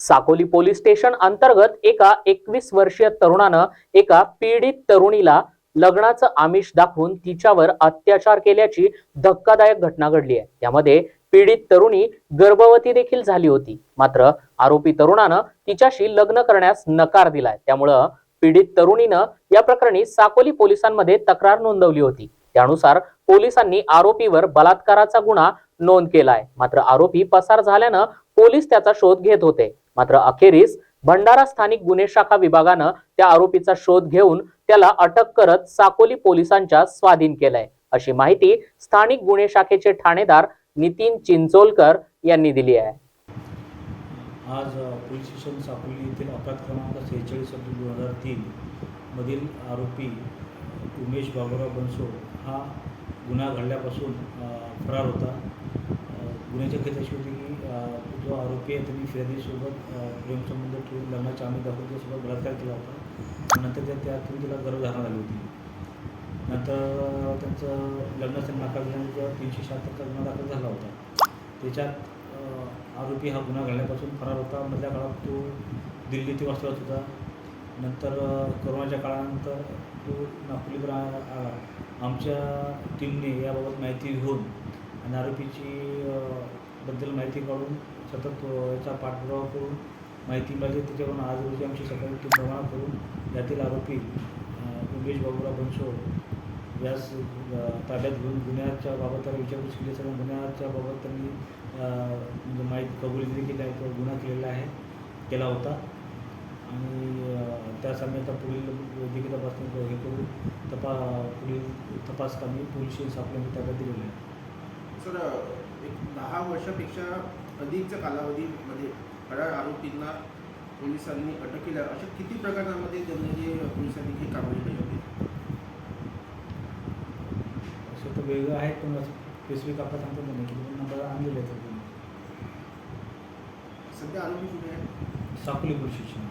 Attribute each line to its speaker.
Speaker 1: Sakoli police station अंतर्गत एका एकवीस वर्षीय तरुणानं एका पीडित तरुणीला लग्नाचं आमिष दाखवून तिच्यावर अत्याचार केल्याची धक्कादायक घटना घडली आहे. त्यामध्ये पीडित तरुणी गर्भवती देखील झाली होती. मात्र आरोपी तरुणानं तिच्याशी लग्न करण्यास नकार दिलाय. त्यामुळं पीडित तरुणीनं या प्रकरणी साकोली पोलिसांमध्ये तक्रार नोंदवली होती. त्यानुसार पोलिसांनी आरोपीवर बलात्काराचा गुन्हा नोंद केलाय. मात्र आरोपी पसार झाल्यानं पोलीस त्याचा शोध घेत होते. मात्र अखेरीस भंडारा स्थानिक गुन्हे शाखा विभागानं त्या आरोपीचा शोध घेऊन त्याला अटक करत साकोली पोलिसांच्या स्वाधीन केलंय. अशी माहिती स्थानिक गुन्हे शाखेचे ठाणेदार नितीन चिंचोलकर यांनी दिली आहे.
Speaker 2: आज पोलीस स्टेशन साकोली येथील अपराध क्रमांक सेहेचाळीस एप्रिल दोन हजार तीन मधील आरोपी उमेश बाबुराव बनसो हा गुन्हा घडल्यापासून फरार होता. अ, गुन्ह्याची अशी होती की जो आरोपी आहे त्यांनी फिर्यादीसोबत प्रेमसंबंध ठेवून लग्नाच्या आम्ही दाखवून त्यासोबत बलात्कार केला होता. नंतर त्या त्यातून तिला गर्भधारणा झाली होती. नंतर त्यांचं लग्नाचा नकार दिल्यानंतर तीनशे शहात्तरचा गुन्हा दाखल झाला होता त्याच्यात आरोपी हा गुन्हा घडल्यापासून फरार होता. मधल्या काळात तो दिल्ली ते वास्तवात होता. नंतर कोरोनाच्या काळानंतर तो नागपूरकडे आला आमच्या टीमने याबाबत माहिती घेऊन आणि आरोपीची बद्दल माहिती काढून सतत याचा पाठपुरावा करून माहिती मिळाली त्याच्यावरून आज रोजी आमची सकाळी प्रमाण करून यातील आरोपी उमेश बाबुराव बनसोड यास ताब्यात घेऊन गुन्ह्याच्या बाबत त्याला विचारपूस केली सगळं गुन्ह्याच्या बाबत त्यांनी म्हणजे माहिती कबुली दिली आहे त्या गुन्हा केलेला आहे केला होता. आणि त्या त्यासाठी आता पुढील वैद्यकीय तपासणी हे करून तपा पुढील तपास आम्ही पोलीस स्टेशन ताब्यात दिलेलं आहे.
Speaker 3: सर एक दहा वर्षापेक्षा अधिकच्या कालावधीमध्ये फरार आरोपींना पोलिसांनी अटक केल्या अशा किती प्रकरणामध्ये त्यांनी जे पोलिसांनी ही कारवाई केली होती?
Speaker 2: असं तर वेगळं आहे पण स्पेसिफिक आपला सांगतो नाही की नंबर आणलेले आहेत.
Speaker 3: सध्या आरोपी कुठे आहे
Speaker 2: साकोली पोलीस स्टेशन